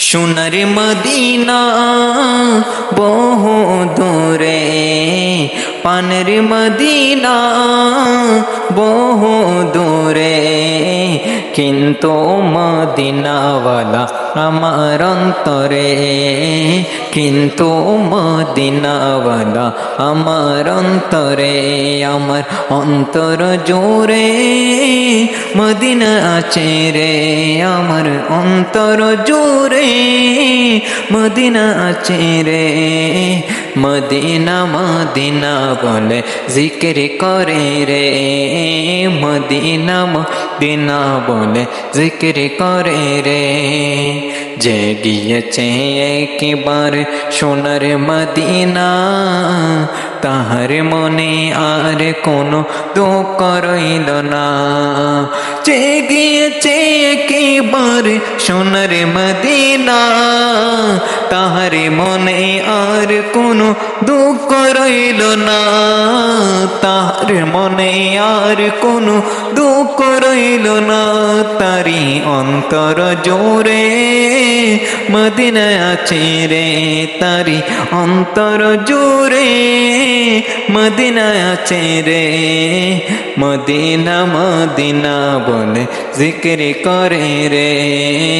সোনার মদিনা বহু দূরে, পানের মদিনা বহু দূরে। কিন্তু মদিনাওয়ালা আমার অন্তরে, কিন্তু মদিনাওয়ালা আমার অন্তরে, আমার অন্তর জোরে মদিনা আছে রে আমার অন্তর জোরে মদিনা আছে রে মদিনা মদিনা বলে জিকির করে রে। মদিনা মদিনা বলে জিকির করে রে। যে গিয়েছে একবার সোনার মদিনা, তাহার মনে আর কোনো দুঃখ রইল না। যে গিয়েছে একবার সোনার মদিনা, তাহার মনে আর কোনো দুঃখ রইল না। তাহার মনে আর কোনো দুঃখ রইল না। তারি অন্তর জোরে মদিনা আছে রে। তারি অন্তর জোরে মদিনা আছে রে। মদিনা মদিনা বলে জিকির করে রে।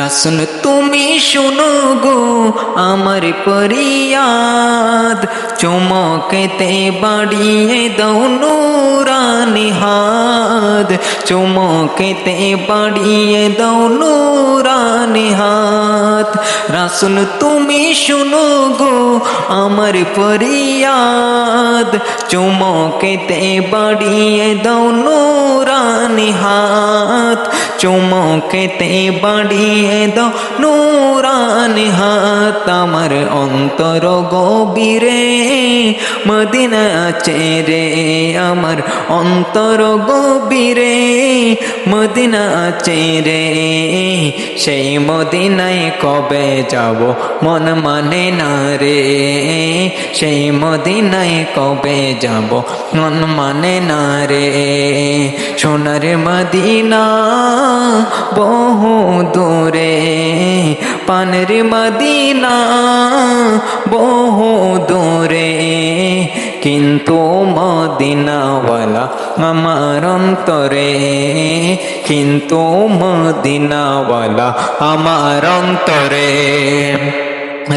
রাসুল, তুমি শোনো গো আমার পরিয়াদ চুমকেতে বাড়িয়ে দাও নুরানি হাত। চুমকেতে বাড়িয়ে দাও নুরানি হাত। রাসুল, তুমি শোনো গো আমার পরিয়াদ চুমকেতে বাড়িয়ে দাও নুরানি হাত। চুমকেতে বাড়িয়ে দাও নুরানি হাত আমার অন্তর গভীরে, মদিনা আছে রে আমার অন্তর গভীরে, মদিনা আছে রে সেই মদিনায় কবে যাব মন মানে না রে? সেই মদিনায় কবে যাব মন মানে না রে? সোনার মদিনা বহু দূরে পানের মদিনা বহু দূরে, কিন্তু মদিনাওয়ালা আমার অন্তরে। কিন্তু মদিনাওয়ালা আমার অন্তরে।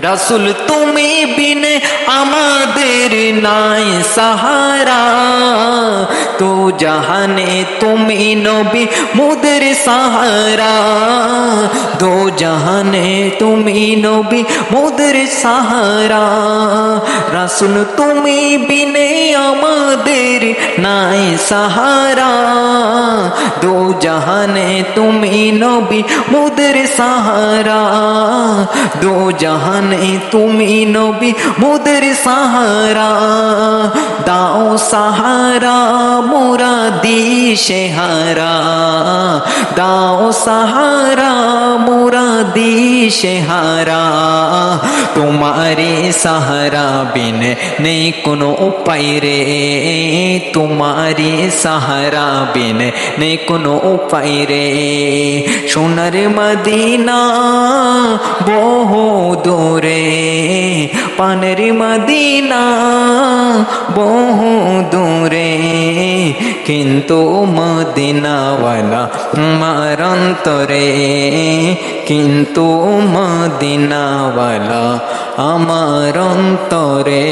রাসুল তুমি বিনে আমাদের নাই সাহারা। তো জাহানে তুমি নবী মুদের সাহারা। দো জাহানে তুমি নবী মুদের সাহারা রাসুল তুমি বিনে আমাদের নাই সাহারা। দো জাহানে তুমি নবী, মুদের সাহারা। দো জাহানে তুমি নবী, মুদের সাহারা। দাও সাহারা, মোরা দিশে হারা। দাও সাহারা, মোরা দিশে হারা। তোমারে সাহারা বিন নেই কোনো উপায় রে তোমারে সাহারা বিন নেই কোনো উপায় রে সোনার মদিনা বহু দূরে পানের মদিনা বহু দূরে কিন্তু মদিনাওয়ালা আমার অন্তরে কিন্তু মদিনাওয়ালা আমার অন্তরে